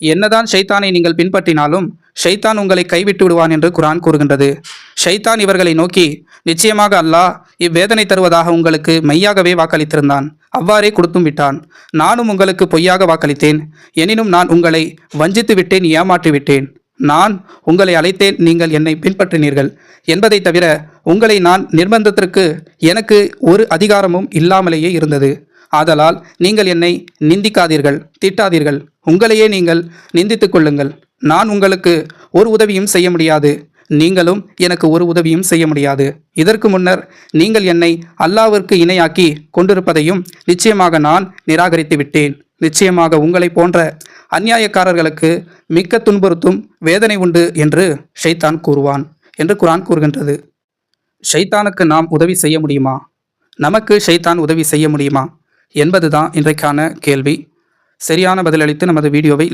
என்னதான் ஷைத்தானை நீங்கள் பின்பற்றினாலும் ஷைத்தான் உங்களை கைவிட்டு விடுவான் என்று குரான் கூறுகின்றது. ஷைத்தான் இவர்களை நோக்கி நிச்சயமாக அல்லாஹ் இவ்வேதனை தருவதாக உங்களுக்கு மெய்யாகவே வாக்களித்திருந்தான். அவ்வாறே கொடுத்தும் விட்டான். நானும் உங்களுக்கு பொய்யாக வாக்களித்தேன். எனினும் நான் உங்களை வஞ்சித்து விட்டேன் ஏமாற்றி விட்டேன். நான் உங்களை அழைத்தேன் நீங்கள் என்னை பின்பற்றினீர்கள். என்பதை தவிர உங்களை நான் நிர்பந்தத்திற்கு எனக்கு ஒரு அதிகாரமும் இல்லாமலேயே இருந்தது. ஆதலால் நீங்கள் என்னை நிந்திக்காதீர்கள் திட்டாதீர்கள். உங்களையே நீங்கள் நிந்தித்துக் கொள்ளுங்கள். நான் உங்களுக்கு ஒரு உதவியும் செய்ய முடியாது. நீங்களும் எனக்கு ஒரு உதவியும் செய்ய முடியாது. இதற்கு முன்னர் நீங்கள் என்னை அல்லாவிற்கு இணையாக்கி கொண்டிருப்பதையும் நிச்சயமாக நான் நிராகரித்து விட்டேன். நிச்சயமாக உங்களை போன்ற அநியாயக்காரர்களுக்கு மிக்க துன்புறுத்தும் வேதனை உண்டு என்று ஷைத்தான் கூறுவான் என்று குரான் கூறுகின்றது. ஷைத்தானுக்கு நாம் உதவி செய்ய முடியுமா? நமக்கு ஷைத்தான் உதவி செய்ய முடியுமா? என்பதுதான் இன்றைக்கான கேள்வி. சரியான பதிலளித்து நமது வீடியோவை